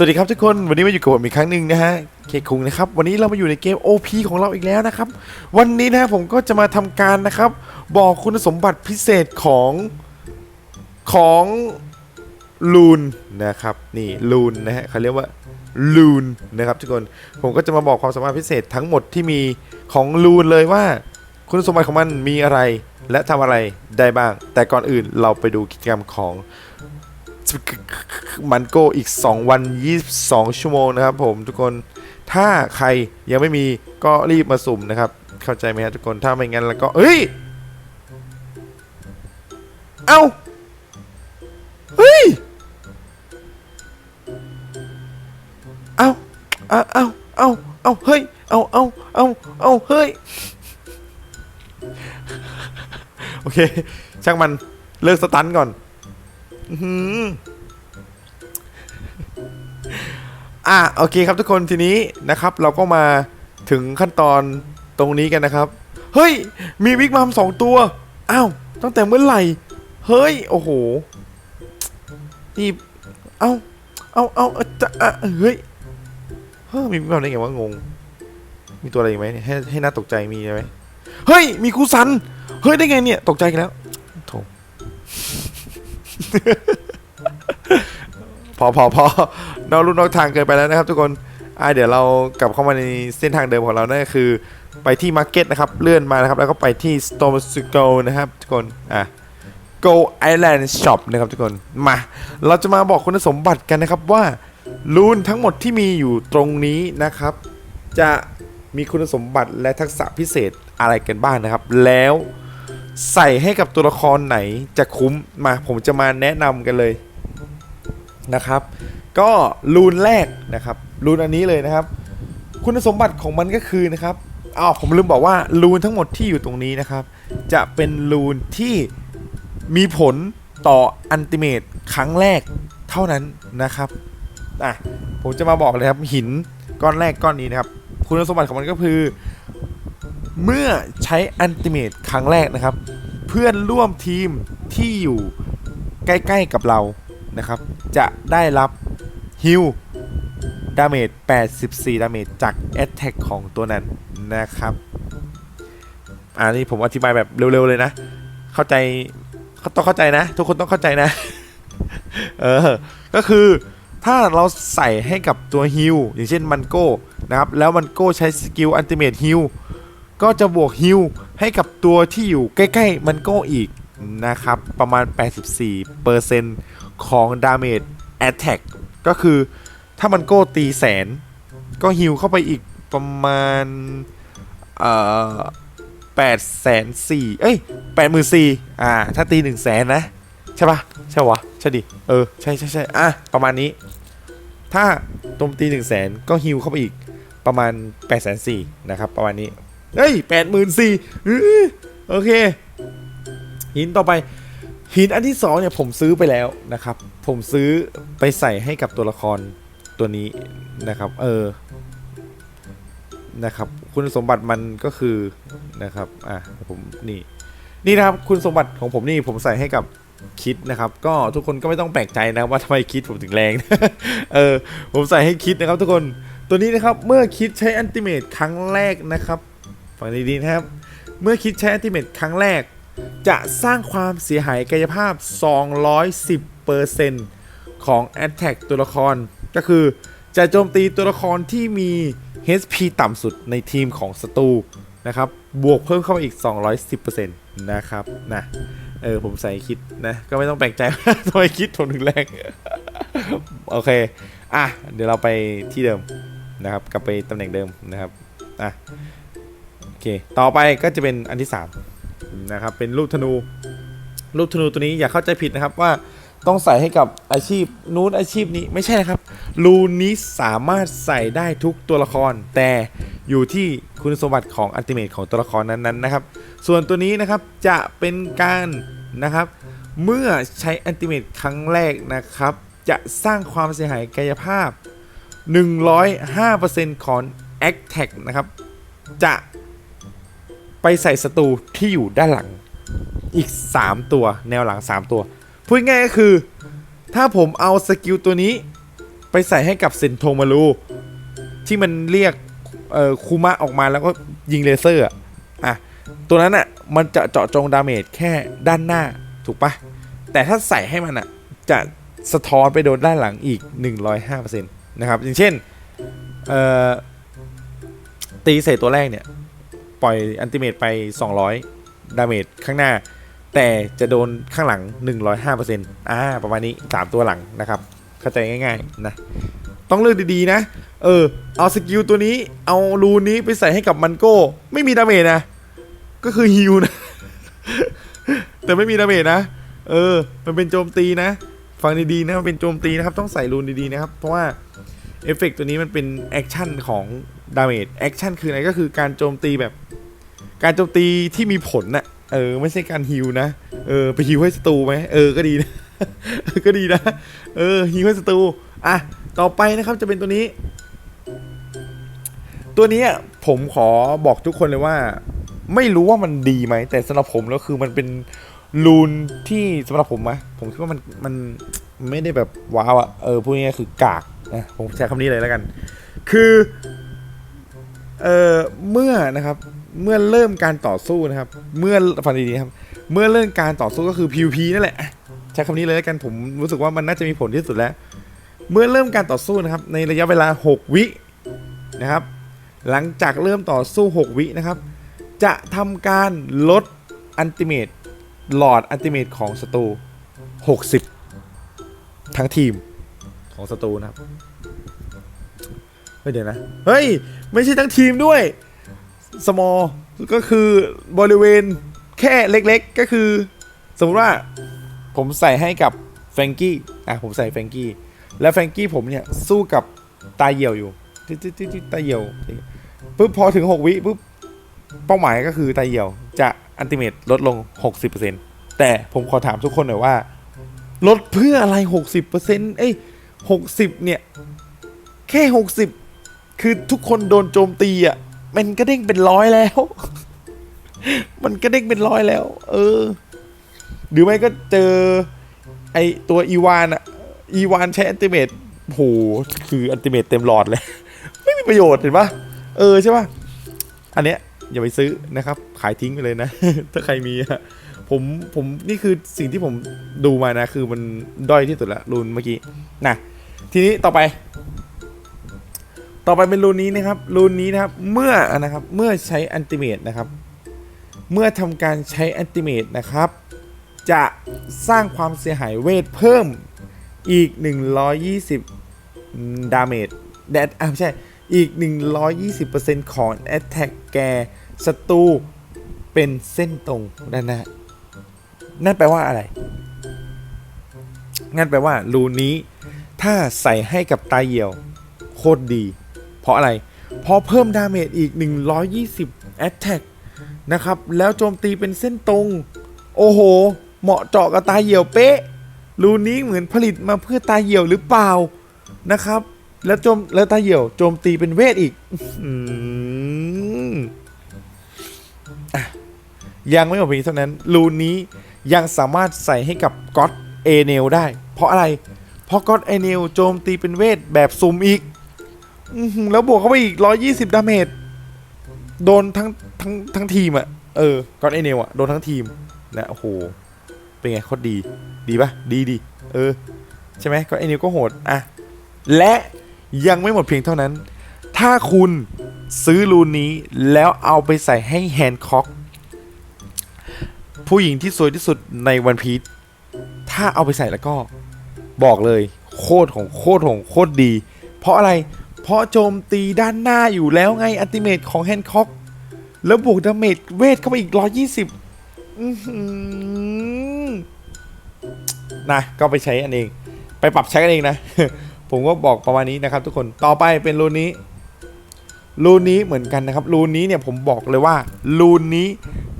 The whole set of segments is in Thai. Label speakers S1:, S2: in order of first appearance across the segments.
S1: สวัสดีครับทุกคนวันนี้มาอยู่กับผมอีกครั้งหนึ่งนะฮะเคคุงนะครับวันนี้เรามาอยู่ในเกม OP ของเราอีกแล้วนะครับ วันนี้นะผมก็จะมาทำการนะครับ บอกคุณสมบัติพิเศษของของลูนนะครับนี่ลูนนะฮะเขาเรียกว่าลูนนะครับทุกคนผมก็จะมาบอกความสามารถพิเศษทั้งหมดที่มีของลูนเลยว่า คุณสมบัติของมันมีอะไรและทำอะไรได้บ้าง แต่ก่อนอื่นเราไปดูกิจกรรมของ มันโกอีก 2 วัน 22 ชั่วโมงนะครับผมทุกคนถ้าใครยังไม่มีก็รีบมาสุ่มนะครับ เข้าใจไหมครับทุกคนถ้าไม่งั้นแล้วก็เฮ้ย เอ้า เฮ้ย เอ้าเอ้าเอ้าเอ้าเอ้าเฮ้ย เอ้าเอ้าเอ้าเอ้าเฮ้ย โอเค ช่างมันเลิกสตันก่อน หืออะโอเคครับทุกคนทีนี้นะครับ เราก็มาถึงขั้นตอนตรงนี้กันนะครับ เฮ้ย มีวิกมัมสองตัว อ้าว ตั้งแต่เมื่อไหร่ เฮ้ย โอ้โห นี่เอ้า เอ้าเอ้าเอจะอะเฮ้ย เฮ้ย มีวิกมัมได้ไงวะงง มีตัวอะไรอีกไหมให้ให้น่าตกใจมีไหมเฮ้ย มีคูซัน เฮ้ย ได้ไงเนี่ย ตกใจกันแล้ว พอพอพอนอกรูนอกทางเกินไปแล้วนะครับ ทุกคนอ่าเดี๋ยวเรากลับเข้ามาในเส้นทางเดิมของเรานั่นก็คือ ไปที่มาร์เก็ตนะครับ เลื่อนมานะครับ แล้วก็ไปที่ Storm to Go นะครับทุกคนอะ Go Island Shop นะครับทุกคนมา เราจะมาบอกคุณสมบัติกันนะครับว่ารูนทั้งหมดที่มีอยู่ตรงนี้นะครับ จะมีคุณสมบัติและทักษะพิเศษอะไรกันบ้างนะครับ แล้ว ใส่ให้กับตัวละครไหนจะคุ้มมาผมจะมาแนะนำกันเลยนะครับ ก็รูนแรกนะครับรูนอันนี้เลยนะครับ คุณสมบัติของมันก็คือนะครับอ้าวผมลืมบอกว่ารูนทั้งหมดที่อยู่ตรงนี้นะครับ จะเป็นรูนที่มีผลต่ออันติเมตครั้งแรกเท่านั้นนะครับอะผมจะมาบอกเลยครับหินก้อนแรกก้อนนี้นะครับ คุณสมบัติของมันก็คือ เมื่อใช้อันติเมตครั้งแรกนะครับ เพื่อนร่วมทีมที่อยู่ใกล้ๆกับเรานะครับ จะได้รับฮิลดาเมจ 84 ดาเมจจากแอตแทกของตัวนั้นนะครับ อันนี้ผมอธิบายแบบเร็วๆเลยนะ เข้าใจเขาต้องเข้าใจนะ ทุกคนต้องเข้าใจนะ เออ ก็คือถ้าเราใส่ให้กับตัวฮิลอย่างเช่นมันโก้นะครับ แล้วมันโก้ใช้สกิลอันติเมทฮิล ก็จะบวกฮิลให้กับตัวที่อยู่ใกล้ ๆ มันก้อีกนะครับ ประมาณ 84%ของ Damage Attack ก็คือถ้ามันโก้ตีแสน ก็ฮิวเข้าไปอีกประมาณเอ่อแปดแสนสี่เอ้ยแปดหมื่นสี่อ่า ถ้าตีหนึ่งแสนนะ ใช่ปะใช่วะ ใช่ดิ เออ ใช่ใช่ใช่อะ ประมาณนี้ ถ้าตรงตีหนึ่งแสนก็ฮิวเข้าไปอีกประมาณแปดแสนสี่นะครับ ประมาณนี้ เฮ้ยแปดหมื่นสี่โอเค หินต่อไป หินอันที่สองเนี่ยผมซื้อไปแล้วนะครับ ผมซื้อไปใส่ให้กับตัวละครตัวนี้นะครับ เออนะครับคุณสมบัติมันก็คือนะครับอะผมนี่นี่นะครับคุณสมบัติของผมนี่ผมใส่ให้กับคิดนะครับ ก็ทุกคนก็ไม่ต้องแปลกใจนะว่าทำไมคิดผมถึงแรงเออผมใส่ให้คิดนะครับ ทุกคนตัวนี้นะครับเมื่อคิดใช้อันติเมตครั้งแรกนะครับ ฟังดีๆนะครับ เมื่อคิดใช้อันติเมตครั้งแรก จะสร้างความเสียหายกายภาพ 210%ของ Attack ตัวละคร ก็คือจะโจมตีตัวละครที่มี HP ต่ำสุดในทีมของศัตรูนะครับ บวกเพิ่มเข้าอีก 210%นะครับนะเออผมใส่คิดนะ ก็ไม่ต้องแปลกใจทำไมคิดผมถึงแรงโอเค อะ เดี๋ยวเราไปที่เดิมนะครับ กลับไปตำแหน่งเดิมนะครับ อะ เค ต่อไปก็จะเป็นอันที่3นะครับ เป็นลูกธนู ลูกธนูตัวนี้อย่าเข้าใจผิดนะครับว่าต้องใส่ให้กับอาชีพนู้นอาชีพนี้ไม่ใช่นะครับรูนี้สามารถใส่ได้ทุกตัวละคร แต่อยู่ที่คุณสมบัติของอัลติเมทของตัวละครนั้นๆนะครับ ส่วนตัวนี้นะครับจะเป็นการนะครับ เมื่อใช้อัลติเมทครั้งแรกนะครับ จะสร้างความเสียหายกายภาพ 105%ของ a c t a c นะครับ จะ ไปใส่ศัตรูที่อยู่ด้านหลังอีก 3 ตัวแนวหลัง 3 ตัว พูดง่ายก็คือ ถ้าผมเอาสกิลตัวนี้ ไปใส่ให้กับเซนโทมารูที่มันเรียกคูมะออกมาแล้วก็ยิงเลเซอร์อะตัวนั้นอะมันจะเจาะจงดาเมจแค่ด้านหน้าถูกปะแต่ถ้าใส่ให้มันอะจะสะท้อนไปโดนด้านหลังอีก 105%นะครับอย่างเช่นตีใส่ตัวแรกเนี่ย ปล่อยอันติเมตไป 200 ดาเมจข้างหน้า แต่จะโดนข้างหลัง 105%อ่าประมาณนี้ 3 ตัวหลังนะครับ เข้าใจง่ายๆนะ ต้องเลือกดีๆนะ เออ เอาสกิลตัวนี้เอารูนนี้ไปใส่ให้กับมันโก้ ไม่มีดาเมจนะ ก็คือฮิวนะ แต่ไม่มีดาเมจนะ เออ มันเป็นโจมตีนะ ฟังดีๆนะมันเป็นโจมตีนะครับ ต้องใส่รูนดีๆนะครับ เพราะว่าเอฟเฟกต์ตัวนี้มันเป็นแอคชั่นของดาเมจแอคชั่นคืออะไรก็คือการโจมตีแบบ การโจมตีที่มีผลน่ะเออ ไม่ใช่การฮิวนะ เออ ไปฮิวให้ศัตรูไหมเออ ก็ดีนะ ก็ดีนะ เออฮิวให้ศัตรู อะ ต่อไปนะครับจะเป็นตัวนี้ ตัวนี้อะผมขอบอกทุกคนเลยว่า ไม่รู้ว่ามันดีไหม แต่สำหรับผมแล้วคือมันเป็นรูนที่สำหรับผมนะผมคิดว่ามันมันไม่ได้แบบว้าวอะเออพูดง่ายๆคือกากนะผมใช้คำนี้เลยแล้วกัน คือ เออเมื่อนะครับ เมื่อเริ่มการต่อสู้นะครับ เมื่อฟังดีๆครับ เมื่อเริ่มการต่อสู้ก็คือ PVP นั่นแหละใช้คำนี้เลยแล้วกันผมรู้สึกว่ามันน่าจะมีผลที่สุดแล้ว เมื่อเริ่มการต่อสู้นะครับ ในระยะเวลา 6 วินะครับ หลังจากเริ่มต่อสู้ 6 วินะครับ จะทำการลดอันติเมตหลอดอันติเมตของศัตรู60 ทั้งทีมของศัตรูนะครับเฮ้ยเดี๋ยวนะ เฮ้ย ไม่ใช่ทั้งทีมด้วย small ก็คือบริเวณแค่เล็กๆ ก็คือ สมมติว่าผมใส่ให้กับแฟรงกี้อะผมใส่แฟรงกี้แล้วแฟรงกี้ผมเนี่ยสู้กับตาเหี่ยวอยู่ติ๊ดติ๊ดติ๊ดตาเหี่ยวปุ๊บพอถึง 6 วิปุ๊บเป้าหมายก็คือตาเหี่ยวจะอันติเมตลดลง 60%แต่ผมขอถามทุกคนหน่อยว่า ลดเพื่ออะไร 60%เอ้ย60 เนี่ย แค่ 60 คือทุกคนโดนโจมตีอะ มันก็เด้งเป็นร้อยแล้ว มันก็เด้งเป็นร้อยแล้ว เออ หรือไม่ก็เจอ ไอตัวอีวานอะอีวานใช้อันติเมตโหคืออันติเมตเต็มหลอดเลย ไม่มีประโยชน์เห็นปะเออใช่ปะอันเนี้ยอย่าไปซื้อนะครับ ขายทิ้งไปเลยนะ ถ้าใครมีอะผมผมนี่คือสิ่งที่ผมดูมานะ คือมันด้อยที่สุดละรูนเมื่อกี้นะทีนี้ต่อไป ต่อไปเป็นรูนี้นะครับรูนี้นะครับเมื่อนะครับเมื่อใช้อันติเมตนะครับ เมื่อทำการใช้อันติเมตนะครับ จะสร้างความเสียหายเวทเพิ่มอีก 120ดาเมจแดดอะไม่ใช่อีก 120%ของ Attack แกศัตรูเป็นเส้นตรงด้านน้านั่นแปลว่าอะไร นั่นแปลว่ารูนี้ถ้าใส่ให้กับตาเหี่ยว โคตรดี เพราะอะไร เพราะเพิ่มดาเมจอีก 120 Attack นะครับ แล้วโจมตีเป็นเส้นตรง โอ้โห เหมาะเจาะกับตาเหี่ยวเป๊ะ รูนี้เหมือนผลิตมาเพื่อตาเหี่ยวหรือเปล่านะครับ แล้วโจมแล้วตาเหี่ยวโจมตีเป็นเวทอีกอยังไม่หมดเพียงเท่านั้น รูนี้ยังสามารถใส่ให้กับก็อตเอเนลได้ เพราะอะไร เพราะก็อตเอเนลโจมตีเป็นเวทแบบซุ่มอีก อื้อหือแล้วบวกเข้าไปอีก120ดาเมจโดนทั้งทั้งทั้งทีมอะเออก็อตเอเนลอะโดนทั้งทีมนะโอ้โหเป็นไงโคตรดีดีปะดีดีเออ ใช่ไหมก็ไอเนวก็โหดอะและยังไม่หมดเพียงเท่านั้น ถ้าคุณซื้อรูนนี้แล้วเอาไปใส่ให้แฮนค็อกผู้หญิงที่สวยที่สุดในวันพีชถ้าเอาไปใส่แล้วก็บอกเลย โคตรของโคตรของโคตรดี เพราะอะไร เพราะโจมตีด้านหน้าอยู่แล้วไงอัติเมทของแฮนค็อก แล้วบวกดาเมจเวทเข้ามาอีก 120นะก็ไปใช้อันเอง ไปปรับใช้กันเองนะ ผมก็บอกประมาณนี้นะครับทุกคนต่อไปเป็นรูนนี้รูนนี้เหมือนกันนะครับรูนนี้เนี่ยผมบอกเลยว่ารูนนี้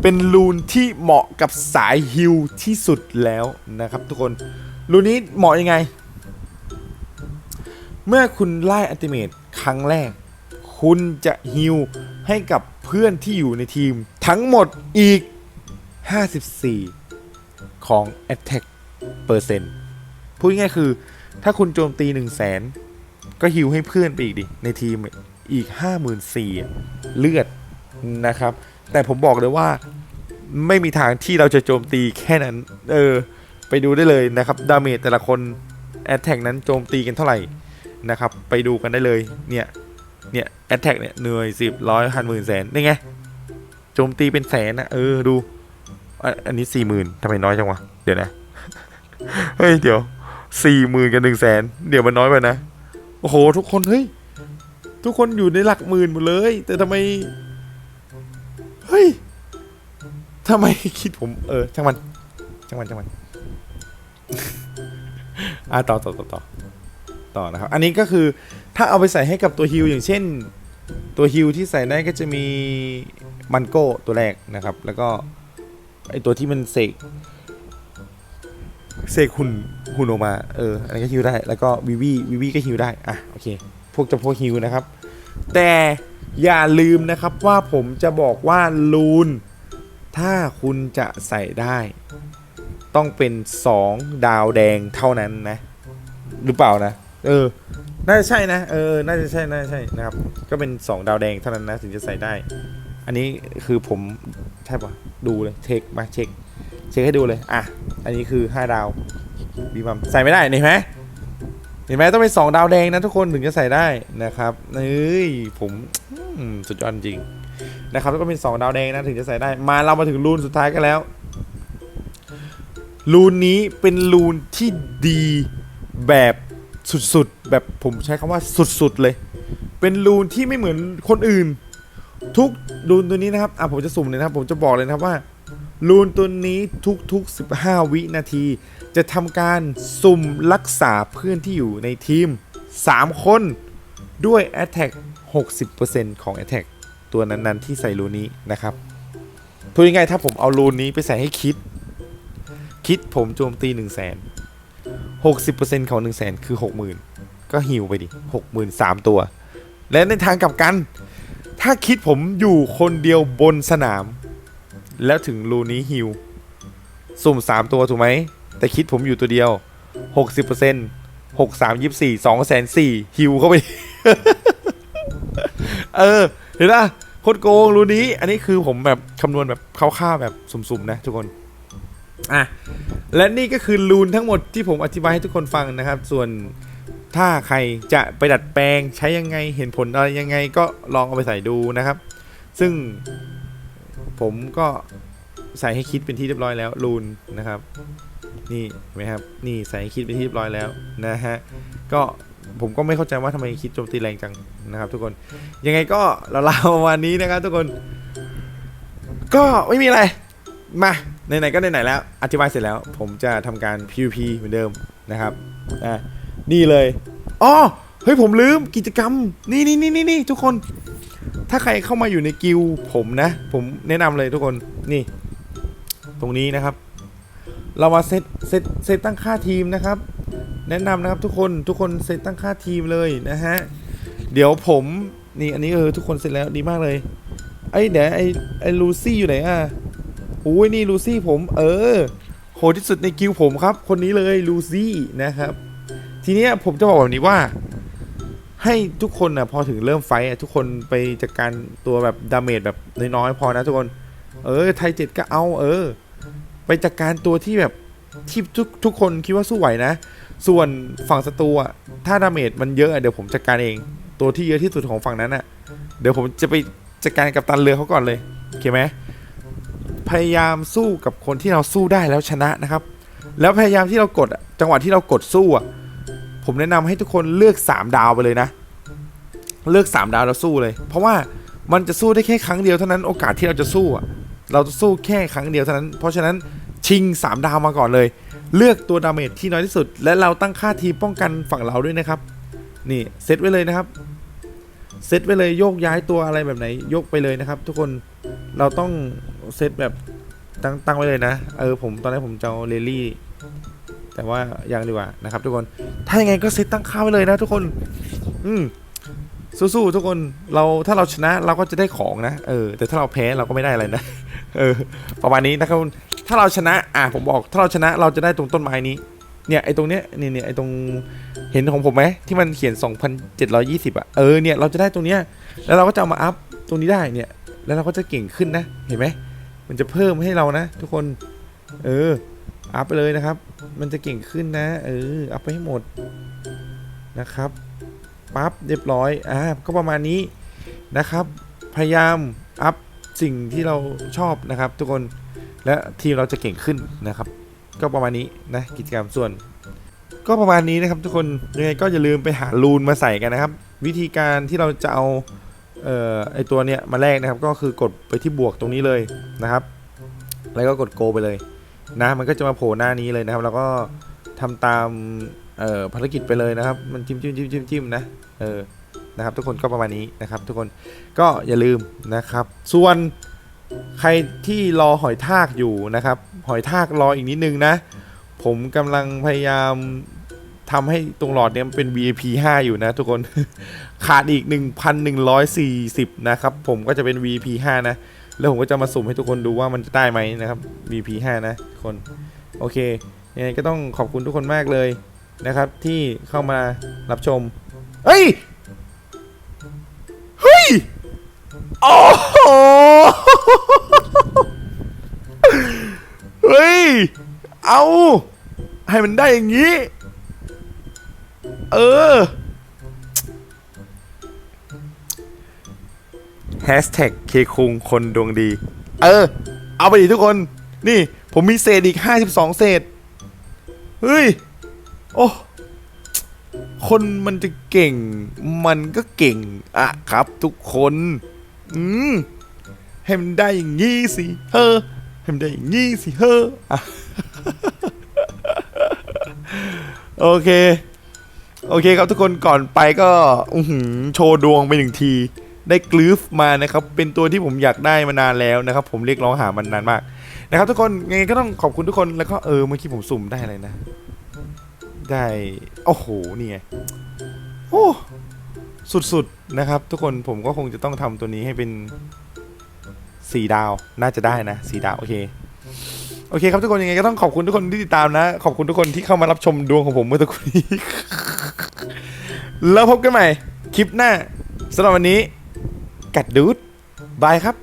S1: เป็นรูนที่เหมาะกับสายฮิลที่สุดแล้วนะครับทุกคนรูนนี้เหมาะยังไง เมื่อคุณไล่อัลติเมทครั้งแรก คุณจะฮิลให้กับเพื่อนที่อยู่ในทีม ทั้งหมดอีก 54 ของ attack เปอร์เซ็นต์พูดง่ายคือ ถ้าคุณโจมตี 1 0 0 0 0แสนก็ฮิวให้เพื่อนไปอีกดิ ในทีมอีก 5 4 0 0 0เลือดนะครับ แต่ผมบอกเลยว่าไม่มีทางที่เราจะโจมตีแค่นั้น เออ ไปดูได้เลยนะครับ ดาเมจแต่ละคน แอตแทกนั้นโจมตีกันเท่าไหร่ นะครับ ไปดูกันได้เลยเนี่ยเนี่ยแอตแทกเนี่ยเหนื่อยสิบร้อยพันหมื่นแสนนี่ไงโจมตีเป็นแสนนะเออดู อันนี้สี่หมื่นทำไมน้อยจังวะ เดี๋ยวนะ เฮ้ย เดี๋ยวสี่หมื่นกับหนึ่งแสนเดี๋ยวมันน้อยไปนะ โอ้โห ทุกคนเฮ้ย ทุกคนอยู่ในหลักหมื่นหมดเลย แต่ทำไม เฮ้ยทำไมคิดผม เออช่างมันช่างมันช่างมันอะต่อต่อต่อต่อ ต่อนะครับ อันนี้ก็คือถ้าเอาไปใส่ให้กับตัวฮิลอย่างเช่น ตัวฮิลที่ใส่ได้ก็จะมีมันโก้ตัวแรกนะครับ แล้วก็ไอตัวที่มันเสกเสกหุ่นหุ่นออกมาเอออันนี้ก็ฮิลได้ แล้วก็วิวีวิวีก็ฮิลได้ อะ โอเค พวกจะพวกฮิลนะครับ แต่อย่าลืมนะครับว่าผมจะบอกว่าลูน ถ้าคุณจะใส่ได้ ต้องเป็น 2 ดาวแดงเท่านั้นนะ หรือเปล่านะ เออ น่าจะใช่นะ เออ น่าจะใช่ น่าจะใช่นะครับ ก็เป็น 2 ดาวแดงเท่านั้นนะถึงจะใส่ได้ อันนี้คือผมใช่ปะดูเลย เช็ค มาเช็ค เช็คให้ดูเลย อะ อันนี้คือ 5 ดาวบีมัมใส่ไม่ได้เห็นไหมเห็นไหมต้องเป็น2ดาวแดงนะทุกคนถึงจะใส่ได้นะครับเอ้ย ผมสุดยอดจริงนะครับแล้วก็เป็น 2 ดาวแดงนะถึงจะใส่ได้ มาเรามาถึงรูนสุดท้ายกันแล้ว รูนนี้เป็นรูนที่ดีแบบ สุดๆ แบบผมใช้คำว่าสุดๆเลย เป็นรูนที่ไม่เหมือนคนอื่น ทุกรูนตัวนี้นะครับอะผมจะสุ่มเลยนะครับ ผมจะบอกเลยนะครับว่ารูนตัวนี้ทุกๆ 15 วินาที จะทำการสุ่มรักษาเพื่อนที่อยู่ในทีม 3 คนด้วย Attack 60%ของ Attack ตัวนั้นๆ ที่ใส่รูนี้นะครับพูดง่ายๆถ้าผมเอารูนนี้ไปใส่ให้คิด คิดผมโจมตี 1 0 0 0 0แสน 60%ของ1 0 0 0 0แสนคือ 60,000 ก็ฮิวไปดิ60,000 3 ตัว และในทางกลับกัน ถ้าคิดผมอยู่คนเดียวบนสนาม แล้วถึงรูนี้ฮิว สุ่ม 3 ตัวถูกไหม แต่คิดผมอยู่ตัวเดียว 60% 6 3 24 2แสน4ฮิวเข้าไป เออ เห็นปะโคตรโกงรูนี้ อันนี้คือผมแบบคำนวณแบบคร่าวๆแบบสุ่มๆนะทุกคน อะและนี่ก็คือรูนทั้งหมดที่ผมอธิบายให้ทุกคนฟังนะครับ ส่วนถ้าใครจะไปดัดแปลงใช้ยังไงเห็นผลอะไรยังไงก็ลองเอาไปใส่ดูนะครับ ซึ่งผมก็ใส่ให้คิดเป็นที่เรียบร้อยแล้วรูนนะครับนี่เห็นไหมครับนี่ใส่ให้คิดเป็นที่เรียบร้อยแล้วนะฮะก็ผมก็ไม่เข้าใจว่าทำไมคิดโจมตีแรงจังนะครับทุกคนยังไงก็เราลาประมาณนี้นะครับทุกคน ก็ไม่มีอะไรมา ไหนๆก็ไหนๆแล้ว อธิบายเสร็จแล้ว ผมจะทำการ PVP เหมือนเดิมนะครับอะนี่เลยอ๋อเฮ้ยผมลืมกิจกรรม นี่นี่นี่นี่ทุกคน ถ้าใครเข้ามาอยู่ในกิลผมนะ ผมแนะนำเลยทุกคนนี่ ตรงนี้นะครับ เรามาเซตเซตเซตตั้งค่าทีมนะครับ แนะนำนะครับทุกคนทุกคนเซตตั้งค่าทีมเลยนะฮะเดี๋ยวผมนี่อันนี้เออทุกคนเสร็จแล้วดีมากเลยไอ้เดี๋ยวไอ้ไอ้ลูซี่อยู่ไหนอะ อ้ยนี่ลูซี่ผม เออ โหดที่สุดในกิลด์ผมครับ คนนี้เลยลูซี่นะครับ ทีเนี้ยผมจะบอกแบบนี้ว่า ให้ทุกคนนะพอถึงเริ่มไฟท์อะทุกคนไปจัดการตัวแบบดาเมจแบบน้อยๆพอนะทุกคน เออ ไทยเจ็ดก็เอาเออ ไปจัดการตัวที่แบบที่ทุกทุกคนคิดว่าสู้ไหวนะ ส่วนฝั่งศัตรูอะถ้าดาเมจมันเยอะเดี๋ยวผมจัดการเอง ตัวที่เยอะที่สุดของฝั่งนั้นอะ เดี๋ยวผมจะไปจัดการกับตันเรือเขาก่อนเลยโอเคไหม พยายามสู้กับคนที่เราสู้ได้แล้วชนะนะครับ แล้วพยายามที่เรากดจังหวะที่เรากดสู้อะผมแนะนำให้ทุกคนเลือก 3 ดาวไปเลยนะ เลือก 3 ดาวแล้วสู้เลย เพราะว่ามันจะสู้ได้แค่ครั้งเดียวเท่านั้นโอกาสที่เราจะสู้อะเราจะสู้แค่ครั้งเดียวเท่านั้น เพราะฉะนั้นชิง 3 ดาวมาก่อนเลย เลือกตัวดาเมจที่น้อยที่สุด และเราตั้งค่าทีป้องกันฝั่งเราด้วยนะครับ นี่เซตไว้เลยนะครับเซตไว้เลยโยกย้ายตัวอะไรแบบไหน ยกไปเลยนะครับ ทุกคนเราต้อง เซตแบบตั้งตั้งไว้เลยนะ เออผมตอนแรกผมจะเอาเรลลี่ แต่ว่ายังดีกว่านะครับ ทุกคน ถ้ายังไงก็เซตตั้งค่าไว้เลยนะ ทุกคน อืมสู้ๆทุกคนเราถ้าเราชนะเราก็จะได้ของนะเออแต่ถ้าเราแพ้เราก็ไม่ได้อะไรนะเออประมาณนี้นะครับถ้าเราชนะอะผมบอก ถ้าเราชนะเราจะได้ตรงต้นไม้นี้ เนี่ยไอตรงเนี้ยเนี่ยเนี่ยไอตรงเห็นของผมไหมที่มันเขียน 2,720อะเออเนี่ยเราจะได้ตรงเนี้ยแล้วเราก็จะเอามาอัพตรงนี้ได้เนี่ยแล้วเราก็จะเก่งขึ้นนะเห็นไหม มันจะเพิ่มให้เรานะ ทุกคน เออ อัพไปเลยนะครับ มันจะเก่งขึ้นนะ เออ อัพไปให้หมดนะครับปั๊บเรียบร้อย อ่า ก็ประมาณนี้นะครับ พยายามอัพสิ่งที่เราชอบนะครับ ทุกคน และทีมเราจะเก่งขึ้นนะครับ ก็ประมาณนี้นะกิจกรรมส่วน ก็ประมาณนี้นะครับ ทุกคน ยังไงก็อย่าลืมไปหารูนมาใส่กันนะครับ วิธีการที่เราจะเอา ออไอตัวเนี้ยมาแลกนะครับก็คือกดไปที่บวกตรงนี้เลยนะครับ แล้วก็กดโกไปเลยนะมันก็จะมาโผล่หน้านี้เลยนะครับ แล้วก็ทำตามภารกิจไปเลยนะครับ มันจิ้มจิ้มจิ้มจิ้มจิ้มนะเออนะครับ ทุกคนก็ประมาณนี้นะครับ ทุกคนก็อย่าลืมนะครับ ส่วนใครที่รอหอยทากอยู่นะครับ หอยทากรออีกนิดนึงนะ ผมกำลังพยายามทำให้ตรงหลอดเนี้ยมันเป็น VIP 5 อยู่นะทุกคน ขาดอีก 1,140 นะครับ ผมก็จะเป็น VP 5นะ แล้วผมก็จะมาสุ่มให้ทุกคนดูว่ามันจะได้ไหมนะครับ VP 5นะคน โอเคยังไงก็ต้องขอบคุณทุกคนมากเลยนะครับ ที่เข้ามารับชม เฮ้ย เฮ้ย โอ้โห เฮ้ย เอา ให้มันได้อย่างนี้ เออ แฮชแท็กเคคุงคนดวงดี เออ เอาไปดิทุกคน นี่ผมมีเศษอีก 52 เศษ เฮ้ย โอ้ คนมันจะเก่ง มันก็เก่งอะครับทุกคน อืมให้มันได้อย่างงี้สิเฮ้อให้มันได้อย่างงี้สิเฮ้อโอเค โอเคครับทุกคนก่อนไปก็อโชว์ดวงไปหนึ่งที ได้กลืฟมานะครับ เป็นตัวที่ผมอยากได้มานานแล้วนะครับ ผมเรียกร้องหามันนานมากนะครับ ทุกคนยังไงก็ต้องขอบคุณทุกคนแล้วก็เออเมื่อกี้ผมสุ่มได้อะไรนะ ได้โอ้โหนี่ไงโอ้สุดๆนะครับ ทุกคนผมก็คงจะต้องทำตัวนี้ให้เป็นสี่ดาวน่าจะได้นะสี่ดาวโอเคโอเคครับทุกคนยังไงก็ต้องขอบคุณทุกคนที่ติดตามนะ ขอบคุณทุกคนที่เข้ามารับชมดวงของผมเมื่อตะกี้นี้แล้วพบกันใหม่ คลิปหน้าสำหรับวันนี้ กัดดูดบายครับ